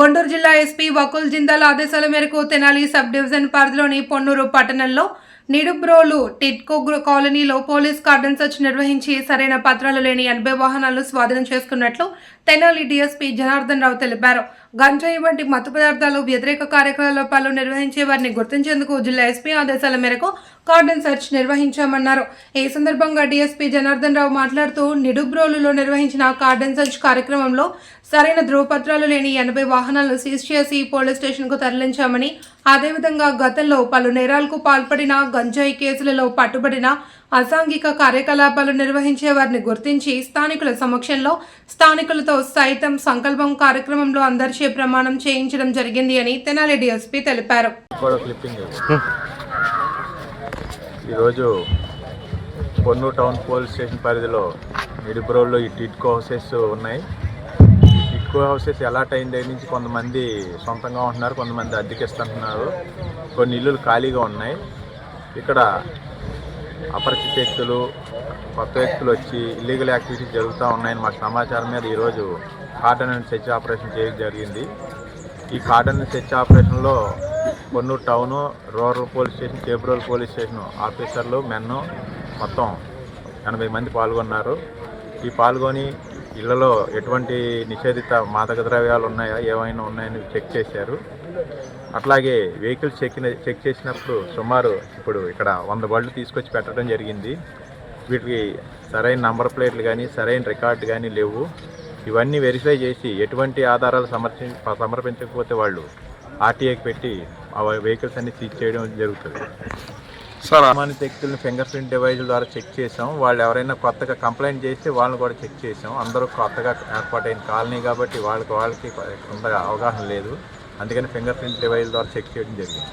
గుంటూరు జిల్లా ఎస్పీ వకుల్ జిందాల్ ఆదేశాల మేరకు తెనాలి సబ్ డివిజన్ పరిధిలోని పొన్నూరు పట్టణంలో నిడుబ్రోలు టిట్కో గ్రూ- కాలనీలో పోలీస్ కార్డన్ సర్చ్ నిర్వహించి సరైన పత్రాలు లేని ఎనభై వాహనాలు స్వాధీనం చేసుకున్నట్లు తెనాలి డీఎస్పీ జనార్దన్ రావు తెలిపారు. గంజాయి వంటి మత్తు పదార్థాలు వ్యతిరేక కార్యకలాపాలు నిర్వహించే వారిని గుర్తించేందుకు జిల్లా ఎస్పీ ఆదేశాల మేరకు కార్డన్ సెర్చ్ నిర్వహించామన్నారు. ఈ సందర్భంగా డీఎస్పీ జనార్దన్ రావు మాట్లాడుతూ నిడుబ్రోలులో నిర్వహించిన కార్డన్ సెర్చ్ కార్యక్రమంలో సరైన ధృవపత్రాలు లేని ఎనభై వాహనాలను సీజ్ చేసి పోలీస్ స్టేషన్కు తరలించామని అదేవిధంగా గతంలో పలు నేరాలకు పాల్పడిన గంజాయి కేసులలో పట్టుబడిన అసాంఘిక కార్యకలాపాలు నిర్వహించే వారిని గుర్తించి స్థానికుల సమక్షంలో స్థానికులతో సైతం సంకల్పం కార్యక్రమంలో అందరిచే ప్రమాణం చేయించడం జరిగింది అని తెనాలి డిఎస్పీ తెలిపారు. ఈరోజు పొన్ను టౌన్ పోలీస్ స్టేషన్ పరిధిలో నిడుబ్రోల్లో ఈ టిట్కో హౌసెస్ ఉన్నాయి. ఈ టిట్కో హౌసెస్ అలాట్ అయిన దగ్గర నుంచి కొంతమంది సొంతంగా ఉంటున్నారు కొంతమంది అద్దెకిస్తుంటున్నారు కొన్ని ఇల్లులు ఖాళీగా ఉన్నాయి. ఇక్కడ అపరిచిత వ్యక్తులు కొత్త వ్యక్తులు వచ్చి ఇల్లీగల్ యాక్టివిటీస్ జరుగుతూ ఉన్నాయని మాకు సమాచారం మీద ఈరోజు కాటన్ అండ్ సెర్చ్ ఆపరేషన్ చేయడం జరిగింది. ఈ కాటన్ సెర్చ్ ఆపరేషన్లో Konnuru town rural police station Kebrol police station ఆఫీసర్లు మెన్ను మొత్తం ఎనభై మంది పాల్గొన్నారు. ఈ పాల్గొని ఇళ్ళలో ఎటువంటి నిషేధిత మాదక ద్రవ్యాలు ఉన్నాయా ఏమైనా ఉన్నాయని చెక్ చేశారు. అట్లాగే వెహికల్స్ చెక్కిన చెక్ చేసినప్పుడు సుమారు ఇప్పుడు ఇక్కడ వంద బళ్ళు తీసుకొచ్చి పెట్టడం జరిగింది. వీటికి సరైన నంబర్ ప్లేట్లు కానీ సరైన రికార్డు కానీ లేవు. ఇవన్నీ వెరిఫై చేసి ఎటువంటి ఆధారాలు సమర్చి సమర్పించకపోతే వాళ్ళు ఆర్టీఐకి పెట్టి ఆ వెహికల్స్ అన్ని సీజ్ చేయడం జరుగుతుంది. సార్ వ్యక్తులను ఫింగర్ ప్రింట్ డివైజ్ ద్వారా చెక్ చేసాం వాళ్ళు ఎవరైనా కొత్తగా కంప్లైంట్ చేస్తే వాళ్ళని కూడా చెక్ చేసాం అందరూ కొత్తగా ఏర్పాటైన కాలనీ కాబట్టి వాళ్ళకి వాళ్ళకి కొంత అవగాహన లేదు. అందుకని ఫింగర్ ప్రింట్ డివైజ్ ద్వారా చెక్ చేయడం జరిగింది.